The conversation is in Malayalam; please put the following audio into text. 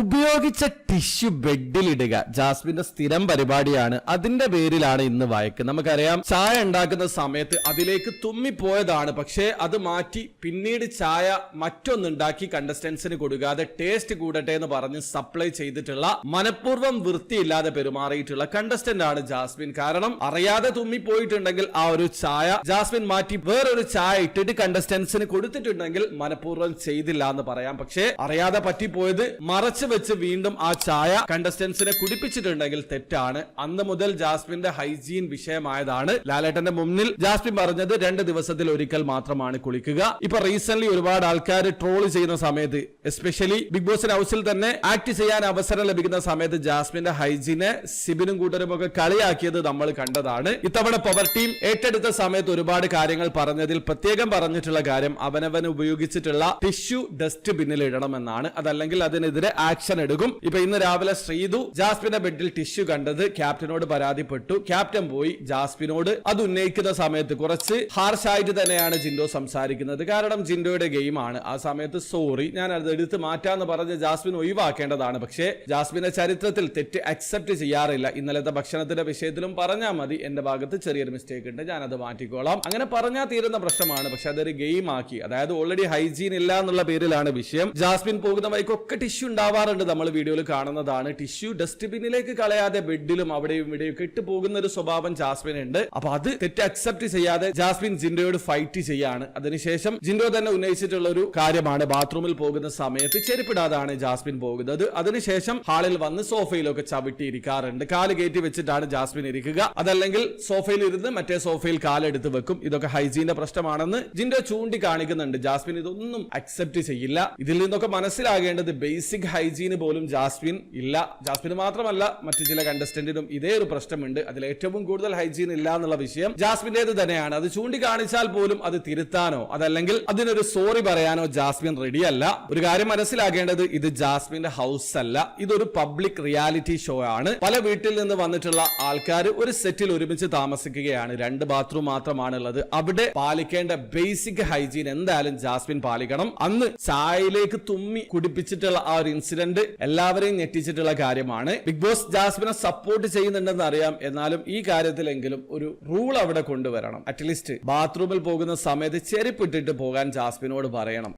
ഉപയോഗിച്ച ടിഷ്യൂ ബെഡിലിടുക. ജാസ്മിന്റെ സ്ഥിരം പരിപാടിയാണ്. അതിന്റെ പേരിലാണ് ഇന്ന് വഴക്ക്. നമുക്കറിയാം ചായ ഉണ്ടാക്കുന്ന സമയത്ത് അതിലേക്ക് തുമ്മിപ്പോയതാണ്. പക്ഷേ അത് മാറ്റി പിന്നീട് ചായ മറ്റൊന്നുണ്ടാക്കി കണ്ടസ്റ്റൻസിന് കൊടുക്കാതെ ടേസ്റ്റ് കൂടട്ടെ എന്ന് പറഞ്ഞ് സപ്ലൈ ചെയ്തിട്ടുള്ള മനഃപൂർവം വൃത്തിയില്ലാതെ പെരുമാറിയിട്ടുള്ള കണ്ടസ്റ്റന്റ് ആണ് ജാസ്മിൻ. കാരണം അറിയാതെ തുമ്മിപ്പോയിട്ടുണ്ടെങ്കിൽ ആ ഒരു ചായ ജാസ്മിൻ മാറ്റി വേറൊരു ചായ ഇട്ടിട്ട് കണ്ടസ്റ്റൻസിന് കൊടുത്തിട്ടുണ്ടെങ്കിൽ മനഃപൂർവം ചെയ്തില്ല എന്ന് പറയാം. പക്ഷേ അറിയാതെ പറ്റിപ്പോയത് മറച്ചു വെച്ച് വീണ്ടും ആ ചായ കണ്ടസ്റ്റൻസിനെ കുടിപ്പിച്ചിട്ടുണ്ടെങ്കിൽ തെറ്റാണ്. അന്ന് മുതൽ ജാസ്മിന്റെ ഹൈജീൻ വിഷയമായതാണ്. ലാലേട്ടന്റെ മുന്നിൽ ജാസ്മിൻ പറഞ്ഞത് രണ്ട് ദിവസത്തിൽ ഒരിക്കൽ മാത്രമാണ് കുളിക്കുക. ഇപ്പൊ റീസെന്റ് ഒരുപാട് ആൾക്കാർ ട്രോൾ ചെയ്യുന്ന സമയത്ത് എസ്പെഷ്യലി ബിഗ് ബോസിന്റെ ഹൗസിൽ തന്നെ ആക്ട് ചെയ്യാൻ അവസരം ലഭിക്കുന്ന സമയത്ത് ജാസ്മിന്റെ ഹൈജീനെ സിബിനും കൂട്ടരും ഒക്കെ കളിയാക്കിയത് നമ്മൾ കണ്ടതാണ്. ഇത്തവണ പവർ ടീം ഏറ്റെടുത്ത സമയത്ത് ഒരുപാട് കാര്യങ്ങൾ പറഞ്ഞതിൽ പ്രത്യേകം പറഞ്ഞിട്ടുള്ള കാര്യം അവനവൻ ഉപയോഗിച്ചിട്ടുള്ള ടിഷ്യൂ ഡസ്റ്റ് ബിന്നിൽ ഇടണമെന്നാണ്. അതല്ലെങ്കിൽ അതിനെതിരെ ആക്ഷൻ എടുക്കും. ഇപ്പൊ ഇന്ന് രാവിലെ ശ്രീതു ജാസ്മിന്റെ ബെഡിൽ ടിഷ്യൂ കണ്ടത് ക്യാപ്റ്റനോട് പരാതിപ്പെട്ടു. ക്യാപ്റ്റൻ പോയി ജാസ്മിനോട്. അത് ഉന്നയിക്കുന്ന സമയത്ത് കുറച്ച് ഹാർഷായിട്ട് തന്നെയാണ് ജിൻഡോ സംസാരിക്കുന്നത്. കാരണം ജിൻഡോയുടെ ഗെയിമാണ് ആ സമയത്ത് സോറി ഞാൻ അത് എടുത്ത് മാറ്റാന്ന് പറഞ്ഞ് ജാസ്മിൻ ഒഴിവാക്കേണ്ടതാണ്. പക്ഷേ ജാസ്മിന്റെ ചരിത്രത്തിൽ തെറ്റ് അക്സെപ്റ്റ് ചെയ്യാറില്ല. ഇന്നലത്തെ ഭക്ഷണത്തിന്റെ വിഷയത്തിലും പറഞ്ഞാൽ മതി. എന്റെ ഭാഗത്ത് ചെറിയൊരു മിസ്റ്റേക്ക് ഉണ്ട്. ഞാൻ അത് മാറ്റിക്കോളാം. അങ്ങനെ പറഞ്ഞാൽ തീരുന്ന പ്രശ്നമാണ്. പക്ഷെ അതൊരു ഗെയിം ആക്കി. അതായത് ഓൾറെഡി ഹൈജീൻ ഇല്ല എന്നുള്ള പേരിലാണ് വിഷയം. ജാസ്മിൻ പോകുന്ന വഴിക്കൊക്കെ ടിഷ്യൂ ഉണ്ടാവാറുണ്ട് നമ്മൾ വീഡിയോയിൽ കാണുന്നതാണ്. ടിഷ്യൂ ഡസ്റ്റ്ബിന്നിലേക്ക് കളയാതെ ബെഡിലും അവിടെയും ഇവിടെയും കെട്ട് പോകുന്ന ഒരു സ്വഭാവം ജാസ്മിൻ ഉണ്ട് അപ്പൊ അത് തെറ്റ് അക്സെപ്റ്റ് ചെയ്യാതെ ജാസ്മിൻ ജിൻഡോയോട് ഫൈറ്റ് ചെയ്യാണ്. അതിനുശേഷം ജിൻഡോ തന്നെ ഉന്നയിച്ചിട്ടുള്ള ഒരു കാര്യമാണ്. ബാത്റൂമിൽ പോകുന്ന സമയത്ത് ചെരുപ്പിടാതാണ് ജാസ്മിൻ പോകുന്നത്. അതിനുശേഷം ഹാളിൽ വന്ന് സോഫയിലൊക്കെ ചവിട്ടി ഇരിക്കാറുണ്ട് കാൽ കയറ്റി വെച്ചിട്ടാണ് ജാസ്മിൻ ഇരിക്കുക. അതല്ലെങ്കിൽ സോഫയിൽ ഇരുന്ന് മറ്റേ സോഫയിൽ കാലെടുത്ത് വെക്കും. ഇതൊക്കെ ഹൈജീന്റെ പ്രശ്നമാണെന്ന് ജിൻഡോ ചൂണ്ടി കാണിക്കുന്നുണ്ട് ജാസ്മിൻ ഇതൊന്നും അക്സെപ്റ്റ് ചെയ്യില്ല. ഇതിൽ നിന്നൊക്കെ മനസ്സിലാകേണ്ടത് ബേസിക് ഹൈജീന് പോലും ജാസ്മിൻ ഇല്ല. ജാസ്മിന് മാത്രമല്ല മറ്റു ചില കണ്ടസ്റ്റന്റിനും ഇതേ ഒരു പ്രശ്നമുണ്ട്. അതിൽ ഏറ്റവും കൂടുതൽ ഹൈജീൻ ഇല്ല എന്നുള്ള വിഷയം ജാസ്മിന്റേത് തന്നെയാണ്. അത് ചൂണ്ടിക്കാണിച്ചാൽ പോലും അത് തിരുത്താനോ അതല്ലെങ്കിൽ അതിനൊരു സോറി പറയാനോ ജാസ്മിൻ റെഡി അല്ല ഒരു കാര്യം മനസ്സിലാക്കേണ്ടത് ഇത് ജാസ്മിന്റെ ഹൗസ് അല്ല. ഇതൊരു പബ്ലിക് റിയാലിറ്റി ഷോ ആണ്. പല വീട്ടിൽ നിന്ന് വന്നിട്ടുള്ള ആൾക്കാർ ഒരു സെറ്റിൽ ഒരുമിച്ച് താമസിക്കുകയാണ്. രണ്ട് ബാത്റൂം മാത്രമാണുള്ളത്. അവിടെ പാലിക്കേണ്ട ബേസിക് ഹൈജീൻ എന്തായാലും ജാസ്മിൻ പാലിക്കണം. അന്ന് ചായയിലേക്ക് തുമ്മി കുടിപ്പിച്ചിട്ടുള്ള ആ ഒരു ഇൻസിഡന്റ് എല്ലാവരെയും ഞെട്ടിച്ചിട്ടുള്ള കാര്യമാണ്. ബിഗ് ബോസ് ജാസ്മിനെ സപ്പോർട്ട് ചെയ്യുന്നുണ്ടെന്ന് അറിയാം. എന്നാലും ഈ കാര്യത്തിലെങ്കിലും ഒരു റൂൾ അവിടെ കൊണ്ടുവരണം. അറ്റ്ലീസ്റ്റ് ബാത്റൂമിൽ പോകുന്ന സമയത്ത് ചെരുപ്പിട്ടിട്ട് പോകാൻ ജാസ്മിനോട് പറയണം.